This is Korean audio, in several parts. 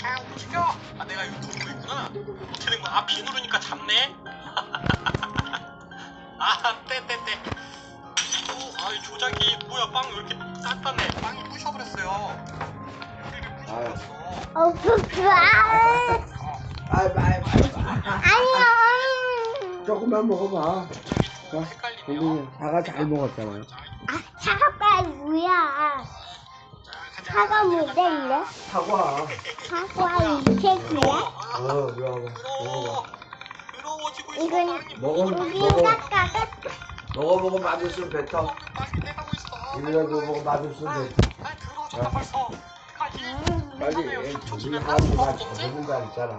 자 움직여 아 내가 이거 누르고 있구나. 어떻게 된 거야 아 B 누르니까 잡네. 아 떼떼떼. 어, 아이 조작이 뭐야 빵 왜 이렇게 단단해. 빵이 부셔버렸어요. 우리를 부셔버렸어. 어, 그, 그, 아, 아이 아이 아니요. 조금만 먹어봐. 조작이 좀 자, 헷갈리네요. 고객님 사과 잘 먹었잖아요. 아, 사과가 뭐야? 사과 모델이래? 사과. 사과 이색이야? 아, 어, 이거 먹어봐. 부러워 부러워지고 있어 이건 먹어. 우리 먹어. 사과가 먹어 먹어 맛있으면 뱉어. 맛이 내가고 있어 맛있으면 아, 뱉어. 아 더러워졌다 벌써 가지 빨리 하네요. 애 3초 조기 지났나? 하는 말 먹었지? 적어준다 했잖아.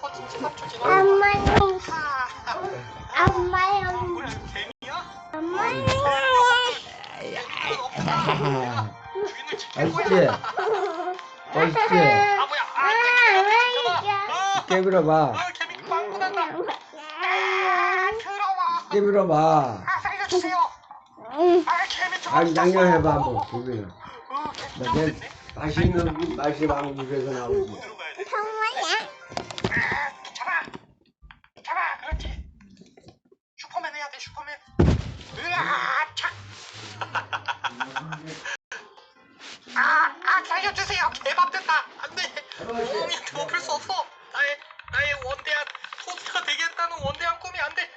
어 진짜 3초 지났나? 엄마는, 아, 엄마는, 이거 개미야? 엄마는. 거야 맛있지? 아 뭐야 아. 아 개미 광고 난다 아. 아 살려주세요 아 개미 개미 나내 잡았네 맛있는 맛이 나오지. 아, 잡아! 잡아! 그렇지! 슈퍼맨 해야 돼, 슈퍼맨! 으아! 착! 아, 아, 살려주세요! 개밥 됐다! 안 돼! 어머니한테 먹힐 수 없어! 나의, 나의 원대한 토스트가 되겠다는 원대한 꿈이 안 돼!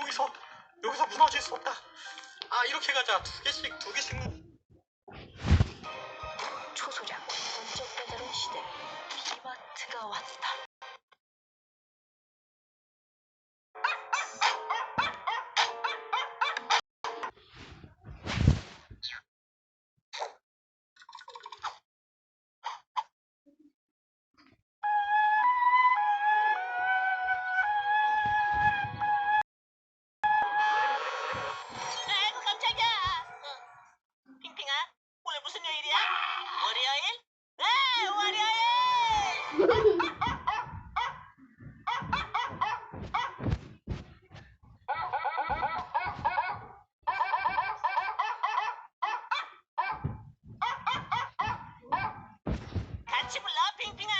여기서, 여기서 무너질 수 없다! 아, 이렇게 가자. 두 개씩, 두 개씩. 초소량 번쩍 배달의 시대 이마트가 왔다. 오늘 무슨 요일이야? 월요일? 네 월요일. 같이 불러 핑핑아.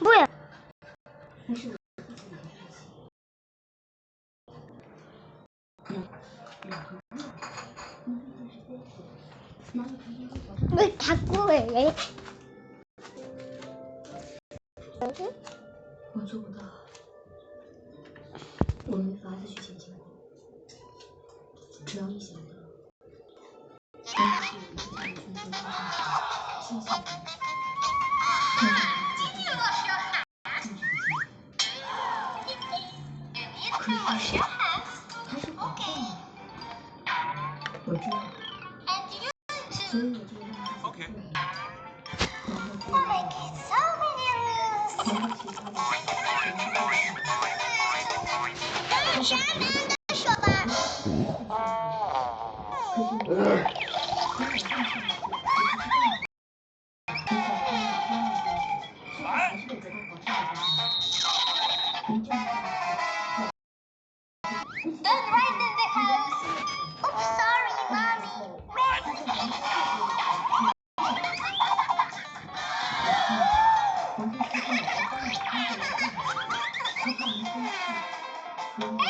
뭐야? 왜 자꾸 해? 我做不到，我没法子去前进。只要你想的，可以。今天有老要喊，可以。今天有老师喊，他是。我知道。Okay. Oh my God. Dönüşen ben de şobar. どうもどうも。